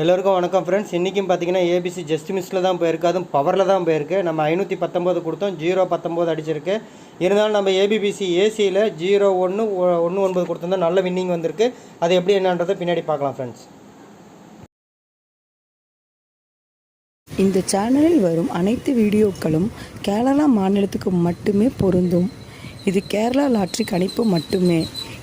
எல்லோருக்கும் வணக்கம் ஃப்ரெண்ட்ஸ் இன்றைக்கும் பார்த்தீங்கன்னா ஏபிசி ஜஸ்ட் மிஸ்ஸில் தான் போயிருக்கு. அதுவும் பவரில் தான் போயிருக்கு. நம்ம ஐநூற்றி பத்தொம்போது கொடுத்தோம். ஜீரோ பத்தொம்போது அடிச்சிருக்கு. இருந்தாலும் நம்ம ஏபிபிசி ஏசியில் ஜீரோ ஒன்று ஒன்று ஒன்பது கொடுத்துருந்தோம் நல்ல வின்னிங் வந்திருக்கு. அது எப்படி என்னன்றதை பின்னாடி பார்க்கலாம் ஃப்ரெண்ட்ஸ் இந்த சேனலில் வரும் அனைத்து வீடியோக்களும் கேரளா மாநிலத்துக்கு மட்டுமே பொருந்தும். இது கேரளா லாட்ரி கணிப்பு மட்டுமே.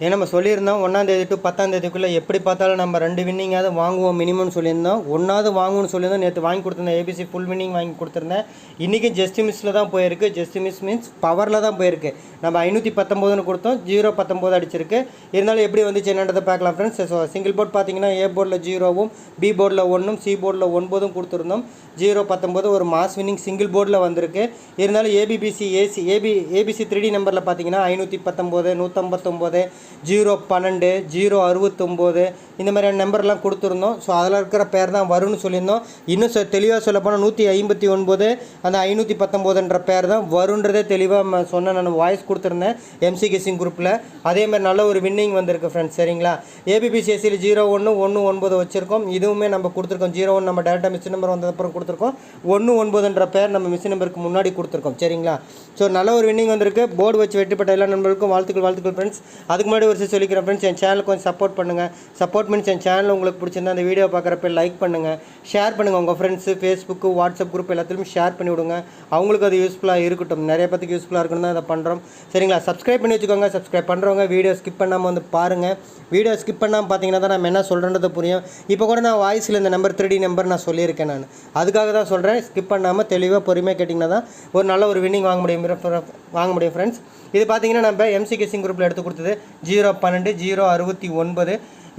ஏன்னா நம்ம சொல்லியிருந்தோம் ஒன்றாந்தேதி டு பத்தாந்தேதிக்குள்ளே எப்படி பார்த்தாலும் நம்ம ரெண்டு வின்னிங்காவது வாங்குவோம் மினிமம்னு சொல்லியிருந்தோம். ஒன்றாவது வாங்குவோம்னு சொல்லியிருந்தோம். நேற்று வாங்கி கொடுத்துருந்தேன் ஏபிசி ஃபுல் வின்னிங் வாங்கி கொடுத்துருந்தேன். இன்றைக்கி ஜஸ்ட் மிஸ்ஸில் தான் போயிருக்கு. ஜஸ்ட் மிஸ் மீன்ஸ் பவரில் தான் போயிருக்கு. நம்ம ஐநூற்றி பத்தொம்போதுன்னு கொடுத்தோம். ஜீரோ பத்தொம்போது அடிச்சிருக்கு. இருந்தாலும் எப்படி வந்துச்சு என்னன்றதை பார்க்கலாம் ஃப்ரெண்ட்ஸ் ஸோ சிங்கிள் போர்ட் பார்த்தீங்கன்னா ஏ போர்டில் ஜீரோவும் பி போர்டில் ஒன்றும் சி போர்டில் ஒன்பதும் கொடுத்துருந்தோம். ஜீரோ பத்தொம்போது ஒரு மாஸ் வின்னிங் சிங்கிள் போர்டில் வந்திருக்கு. இருந்தாலும் ABBC AC AB ABC three நம்பரில் பார்த்தீங்கன்னா ஐநூற்றி பத்தொம்போது நூற்றம்பத்தொம்போது ஜீரோ பன்னெண்டு ஜீரோ அறுபத்தொம்போது இந்த மாதிரியான நம்பர்லாம் கொடுத்துருந்தோம். ஸோ அதில் இருக்கிற பேர் தான் வரும்னு சொல்லியிருந்தோம். இன்னும் சொ தெளிவாக சொல்ல போனால் நூற்றி ஐம்பத்தி ஒன்பது அந்த ஐநூற்றி பத்தொம்போதுன்ற பேர் தான் வருன்றதே தெளிவாக சொன்ன நான் வாய்ஸ் கொடுத்துருந்தேன் எம்சி கெஸிங் குரூப்பில் அதேமாதிரி நல்ல ஒரு வின்னிங் வந்திருக்கு ஃப்ரெண்ட்ஸ் சரிங்களா? ஏபிபிசிஎஸ்சியில் ஜீரோ ஒன்று ஒன்று ஒன்பது வச்சுருக்கோம். இதுவுமே நம்ம கொடுத்துருக்கோம். ஜீரோ ஒன் நம்ம டேரெக்டாக மிஸ் நம்பர் வந்ததுக்கப்புறம் கொடுத்துருக்கோம். ஒன்று ஒன்பதுன்ற பேர் நம்ம மிஸ் நம்பருக்கு முன்னாடி கொடுத்துருக்கோம் சரிங்களா? ஸோ நல்ல ஒரு வின்னிங் வந்திருக்கு. போர்டு வச்சு வெற்றிப்பட்ட எல்லா நண்பர்களுக்கும் வாழ்த்துக்கள் வாழ்த்துக்கள் ஃப்ரெண்ட்ஸ் அதுக்கு முன்னாடி ஒரு சொல்லிக்கிறேன் ஃப்ரெண்ட்ஸ் என் சேனல் கொஞ்சம் சப்போர்ட் பண்ணுங்கள் சப்போர்ட் மீன்ஸ் என் சேனல் உங்களுக்கு பிடிச்சிருந்தா அந்த வீடியோ பார்க்குறப்ப லைக் பண்ணுங்கள் ஷேர் பண்ணுங்கள் உங்கள் ஃப்ரெண்ட்ஸு ஃபேஸ்புக்கு வாட்ஸ்அப் குரூப் எல்லாத்துலையும் ஷேர் பண்ணி விடுங்க. அவங்களுக்கு அது யூஸ்ஃபுல்லாக இருக்கட்டும். நிறைய பேத்துக்கு யூஸ்ஃபுல்லாக இருக்கணும் தான் அதை பண்ணுறோம் சரிங்களா? சப்ஸ்கிரைப் பண்ணி வச்சுக்கோங்க. சப்ஸ்கிரைப் பண்ணுறவங்க வீடியோ ஸ்கிப் பண்ணாமல் வந்து பாருங்கள் வீடியோ ஸ்கிப் பண்ணாமல் பார்த்தீங்கன்னா தான் நம்ம என்ன சொல்கிறேன்றது புரியும். இப்போ கூட நான் வாய்ஸில் இந்த நம்பர் த்ரீ நம்பர் நான் சொல்லியிருக்கேன் நான். அதுக்காக தான் சொல்கிறேன் ஸ்கிப் பண்ணாமல் தெளிவாக பொறுமையாக கேட்டிங்கன்னா தான் ஒரு நல்ல ஒரு வின்னிங் வாங்க முடியும். வாங்க முடியும் ஃப்ரெண்ட்ஸ் இது பார்த்தீங்கன்னா நம்ம எம்சி கெஸிங் குரூப்பில் எடுத்து கொடுத்தது ஜீரோ பன்னெண்டு ஜீரோ அறுபத்தி ஒன்பது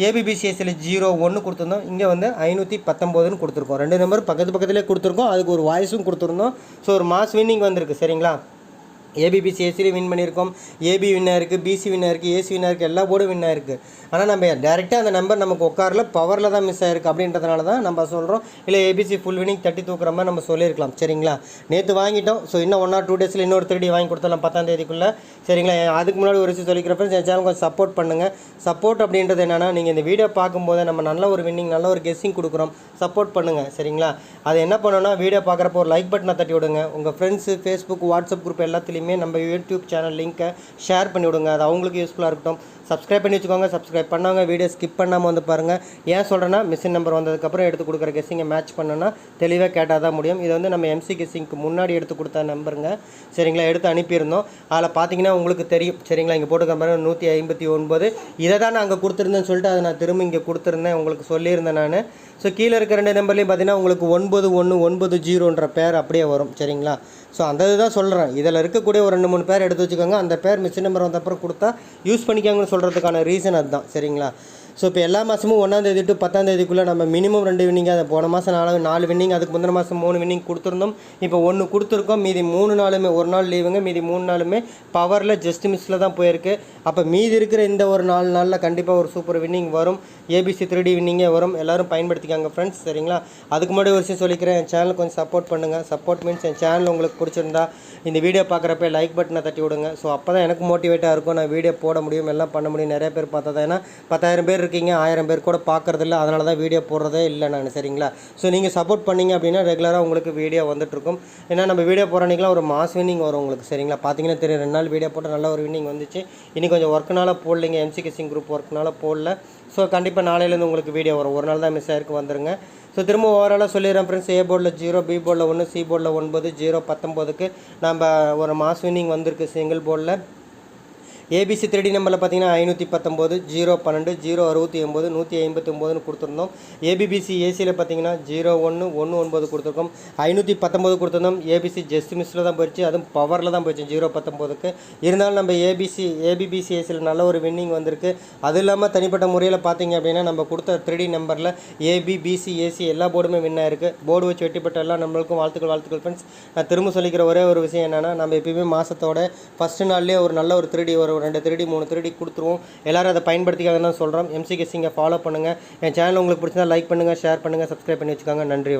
ஏபிபிசிஎஸ்சியில் ஜீரோ ஒன்று கொடுத்துருந்தோம். இங்கே வந்து ஐநூற்றி பத்தொம்போதுன்னு கொடுத்துருக்கோம். ரெண்டு நம்பர் பக்கத்து பக்கத்துலேயே கொடுத்துருக்கோம். அதுக்கு ஒரு வாய்ஸும் கொடுத்துருந்தோம். ஸோ ஒரு மாஸ் வின்னிங் வந்திருக்கு. சரிங்களா? ஏபிபிசி ஏசிலையும் வின் பண்ணியிருக்கோம். ஏபி வின்னாக இருக்குது பிசி வின்னாக இருக்குது ஏசி வின்னாக இருக்குது எல்லா போர்டும் வின்னாக இருக்குது ஆனால் நம்ம டேரெக்டாக அந்த நம்பர் நமக்கு உட்காரில் பவரில் தான் மிஸ் ஆயிருக்கு அப்படின்றதுனால தான் நம்ம சொல்கிறோம் இல்லை ஏபிசி ஃபுல் வினிங் தட்டி தூக்குற மாதிரி நம்ம சொல்லியிருக்கலாம். சரிங்களா? நேற்று வாங்கிட்டோம். ஸோ இன்னும் ஒன் ஆர் டூ டேஸில் இன்னொரு த்ரீ வாங்கி கொடுத்தலாம் பத்தாம் தேதிக்குள்ளே. சரிங்களா? அதுக்கு முன்னாடி ஒரு விஷயம் சொல்லிக்கிற ஃப்ரெண்ட்ஸ் என் சேனல் கொஞ்சம் சப்போர்ட் பண்ணுங்கள் சப்போர்ட் அப்படின்றது என்னென்னா நீங்கள் இந்த வீடியோ பார்க்கும்போது நம்ம நல்ல ஒரு வின்னிங் நல்ல ஒரு கெஸ்ஸிங் கொடுக்குறோம். சப்போர்ட் பண்ணுங்கள் சரிங்களா? அது என்ன பண்ணணும்னா வீடியோ பார்க்குறப்போ ஒரு லைக் பட்டனை தட்டி விடுங்க. உங்கள் ஃப்ரெண்ட்ஸு ஃபேஸ்புக் வாட்ஸ்அப் குரூப் எல்லாத்துலேயுமே நம்ம யூடியூப் சேனல் லிங்க்கை ஷேர் பண்ணி விடுங்க அது அவங்களுக்கு யூஸ்ஃபுல்லாக இருக்கட்டும். சப்ஸ்கிரைப் பண்ணி வச்சுக்கோங்க. சப்ஸ்கிரைப் பண்ணவங்க வீடியோ ஸ்கிப் பண்ணாமல் வந்து பாருங்கள் ஏன் சொல்கிறேன்னா மிஷின் நம்பர் வந்ததுக்கப்புறம் எடுத்து கொடுக்குற கெஸ்ஸிங்கை மேட்ச் பண்ணோன்னா தெளிவாக கேட்டால் தான் முடியும். இது வந்து நம்ம எம்சி கெஸ்ஸிங்க்கு முன்னாடி எடுத்து கொடுத்த நம்பருங்க. சரிங்களா? எடுத்து அனுப்பியிருந்தோம். அதில் பார்த்தீங்கன்னா உங்களுக்கு தெரியும். சரிங்களா? இங்கே போட்டுக்கிற பாருங்க நூற்றி ஐம்பத்தி ஒன்பது. இதை தான் நான் அங்கே கொடுத்துருந்தேன்னு சொல்லிட்டு அதை நான் திரும்ப இங்கே கொடுத்துருந்தேன். உங்களுக்கு சொல்லியிருந்தேன் நான். ஸோ கீழே இருக்க ரெண்டு நம்பர்லேயும் பார்த்தீங்கன்னா உங்களுக்கு ஒன்பது ஒன்று ஒன்பது ஜீரோன்ற பேர் அப்படியே வரும். சரிங்களா? ஸோ அந்த இதுதான் சொல்கிறேன் இதில் இருக்கக்கூடிய ஒரு ரெண்டு மூணு பேர் எடுத்து வச்சுக்கோங்க. அந்த பேர் மிஸ் நம்பர் வந்தப்புறம் கொடுத்தா யூஸ் பண்ணிக்காங்கன்னு சொல்கிறதுக்கான ரீசன் அதுதான். சரிங்களா? ஸோ இப்போ எல்லா மாதமும் ஒன்றாந்தேதி டு பத்தாந்தேதிக்குள்ளே நம்ம மினிமம் ரெண்டு வின்னிங் அதை போன மாதம் நாலு நாலு வின்னிங் அதுக்கு முந்தின மாதம் மூணு வின்னிங் கொடுத்துருந்தோம். இப்போ ஒன்று கொடுத்துருக்கோம். மீதி மூணு நாளுமே ஒரு நாள் லீவுங்க மீதி மூணு நாளுமே பவரில் ஜஸ்ட் மிஸ்ஸில் தான் போயிருக்கு. அப்போ மீதி இருக்கிற இந்த ஒரு நாலு நாளில் கண்டிப்பாக ஒரு சூப்பர் வின்னிங் வரும். ஏபிசி த்ரீ டி வின்னிங்கே வரும். எல்லோரும் பயன்படுத்திக்காங்க ஃப்ரெண்ட்ஸ் சரிங்களா? அதுக்கு முன்னாடி ஒரு விஷயம் சொல்லிக்கிறேன். என் சேனல் கொஞ்சம் சப்போர்ட் பண்ணுங்கள் சப்போர்ட் மீன்ஸ் என் சேனல் உங்களுக்கு பிடிச்சிருந்தா இந்த வீடியோ பார்க்குறப்ப லைக் பட்டனை தட்டி விடுங்க. ஸோ அப்போ தான் எனக்கு மோட்டிவேட்டாக இருக்கும். நான் வீடியோ போட முடியும். எல்லாம் பண்ண முடியும். நிறைய பேர் பார்த்தா தான் ஏன்னா பத்தாயிரம் பேர் இருக்கீங்க ஆயிரம் பேர் கூட பார்க்குறதில்ல அதனால தான் வீடியோ போடுறதே இல்லை நான் சரிங்களா? ஸோ நீங்கள் சப்போர்ட் பண்ணீங்க அப்படின்னா ரெகுலராக உங்களுக்கு வீடியோ வந்துட்டுருக்கும். ஏன்னா நம்ம வீடியோ போகிறனிக்கெலாம் ஒரு மாஸ் வின்னிங் வரும் உங்களுக்கு சரிங்களா? பார்த்தீங்கன்னா தெரியும் ரெண்டு நாள் வீடியோ போட்டு நல்ல ஒரு வின்னிங் வந்துச்சு. இன்னி கொஞ்சம் ஒர்க்குனால போடலீங்க எம்சி கிசிங் குரூப் ஒர்க்குனால போடல. ஸோ கண்டிப்பாக நாளையிலேருந்து உங்களுக்கு வீடியோ வரும். ஒரு நாள் தான் மிஸ் ஆயிருக்கு வந்துருங்க. ஸோ திரும்ப ஓவராலாக சொல்லிடுறேன் ஃப்ரெண்ட்ஸ் ஏ போர்டில் ஜீரோ பி போர்டில் ஒன்று சி போர்டில் ஒன்பது ஜீரோ பத்தொம்போதுக்கு நம்ம ஒரு மாஸ் வின்னிங் வந்திருக்கு சிங்கிள் போர்டில் ஏபிசி த்ரீடி நம்பரில் பார்த்தீங்கன்னா ஐநூற்றி பத்தொம்போது ஜீரோ பன்னெண்டு ஜீரோ அறுபத்தி ஒம்பது நூற்றி ஐம்பத்தி ஒம்போதுன்னு கொடுத்துருந்தோம். ஏபிபிசி ஏசியில் பார்த்தீங்கன்னா ஜீரோ ஒன்று ஒன்று ஒன்பது கொடுத்துருக்கோம். ஐநூற்றி பத்தொம்போது கொடுத்துருந்தோம். ஏபிசி ஜஸ்ட் மிஸ்ஸில் தான் போயிடுச்சு அதுவும் பவரில் தான் போயிடுச்சு ஜீரோ பத்தொம்போதுக்கு. இருந்தாலும் நம்ம ஏபிசி ஏபிபிசி ஏசியில் நல்ல ஒரு வின்னிங் வந்திருக்கு. அது இல்லாமல் தனிப்பட்ட முறையில் பார்த்தீங்க அப்படின்னா நம்ம கொடுத்த த்ரீடி நம்பரில் ஏபிபிசி ஏசி எல்லா போர்டுமே வின் ஆயிருக்கு. போர்டு வச்சு வெட்டிப்பட்ட எல்லா நம்மளுக்கும் வாழ்த்துக்கள் வாழ்த்துக்கள் ஃப்ரெண்ட்ஸ் நான் திரும்ப சொல்லிக்கிற ஒரே ஒரு விஷயம் என்னென்னா நம்ம எப்பயுமே மாதத்தோட ஃபஸ்ட்டு நாள்லேயே ஒரு நல்ல ஒரு த்ரீடி ஒரு ரெண்டு திருடி மூணு திருடி கொடுத்துருவோம். எல்லாரும் அதை பயன்படுத்திக்காக தான் சொல்கிறோம் எம்சிகே சிங்கை ஃபாலோ பண்ணுங்கள் என் சேனல் உங்களுக்கு பிடிச்சதா லைக் பண்ணுங்கள் ஷேர் பண்ணுங்கள் சப்ஸ்கிரைப் பண்ணி வச்சுக்கோங்க. நன்றி.